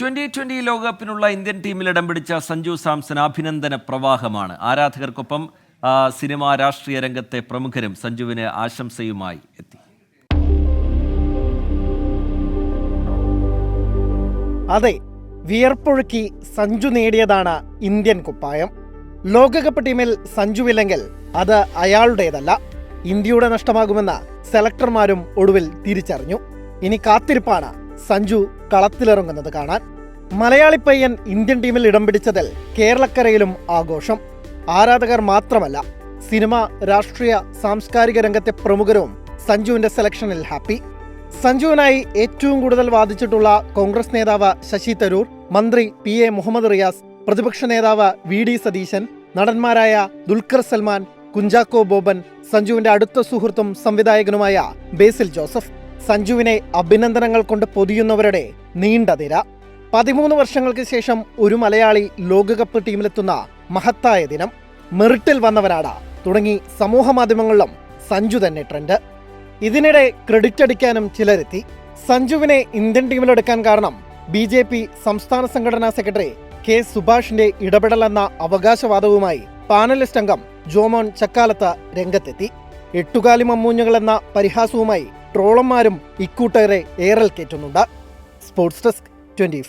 Twenty twenty ലോകകപ്പിനുള്ള Indian ടീമിൽ ഇടം പിടിച്ച സഞ്ജു സാംസൺ അഭിനന്ദന പ്രവാഹമാണ്. ആരാധകർക്കൊപ്പം സിനിമാ രാഷ്ട്രീയ രംഗത്തെ പ്രമുഖരും സഞ്ജുവിന് ആശംസയുമായി എത്തി. അതെ വിയർപ്പൊഴുക്കി സഞ്ജു നേടിയതാണ് ഇന്ത്യൻ കുപ്പായം. ലോകകപ്പ് ടീമിൽ സഞ്ജുവില്ലെങ്കിൽ അത് അയാളുടേതല്ല. ഇന്ത്യയുടെ നഷ്ടമാകുമെന്ന് സെലക്ടർമാരും ഒടുവിൽ തിരിച്ചറിഞ്ഞു. ഇനി കാത്തിരിപ്പാണ് സഞ്ജു കളത്തിലിറങ്ങുന്നത് കാണാൻ. മലയാളി പയ്യൻ ഇന്ത്യൻ ടീമിൽ ഇടം പിടിച്ചതിൽ കേരളക്കരയിലും ആഘോഷം. ആരാധകർ മാത്രമല്ല സിനിമ രാഷ്ട്രീയ സാംസ്കാരിക രംഗത്തെ പ്രമുഖരും സഞ്ജുവിന്റെ സെലക്ഷനിൽ ഹാപ്പി. സഞ്ജുവിനായി ഏറ്റവും കൂടുതൽ വാദിച്ചിട്ടുള്ള കോൺഗ്രസ് നേതാവ് ശശി തരൂർ മന്ത്രി പി എ മുഹമ്മദ് റിയാസ് പ്രതിപക്ഷ നേതാവ് വി ഡി സതീശൻ നടന്മാരായ ദുൽഖർ സൽമാൻ കുഞ്ചാക്കോ ബോബൻ സഞ്ജുവിന്റെ അടുത്ത സുഹൃത്തും സംവിധായകനുമായ ബേസിൽ ജോസഫ്. സഞ്ജുവിനെ അഭിനന്ദനങ്ങൾ കൊണ്ട് പൊതിയുന്നവരുടെ നീണ്ട നിര. പതിമൂന്ന് വർഷങ്ങൾക്ക് ശേഷം ഒരു മലയാളി ലോകകപ്പ് ടീമിലെത്തുന്ന മഹത്തായ ദിനം. മെറിട്ടിൽ വന്നവരാട തുടങ്ങി സമൂഹ മാധ്യമങ്ങളിലും സഞ്ജു തന്നെ ട്രെൻഡ്. ഇതിനിടെ ക്രെഡിറ്റ് അടിക്കാനും ചിലരെത്തി. സഞ്ജുവിനെ ഇന്ത്യൻ ടീമിലെടുക്കാൻ കാരണം ബി ജെ പി സംസ്ഥാന സംഘടനാ സെക്രട്ടറി കെ സുഭാഷിന്റെ ഇടപെടലെന്ന അവകാശവാദവുമായി പാനലിസ്റ്റ് അംഗം ജോമോൻ ചക്കാലത്ത് രംഗത്തെത്തി. എട്ടുകാലി മമ്മൂഞ്ഞുകൾ എന്ന പരിഹാസവുമായി ട്രോളന്മാരും ഇക്കൂട്ടരെ ഏറൽ കയറ്റുന്നുണ്ട് സ്പോർട്സ് ഡെസ്ക് ട്വന്റി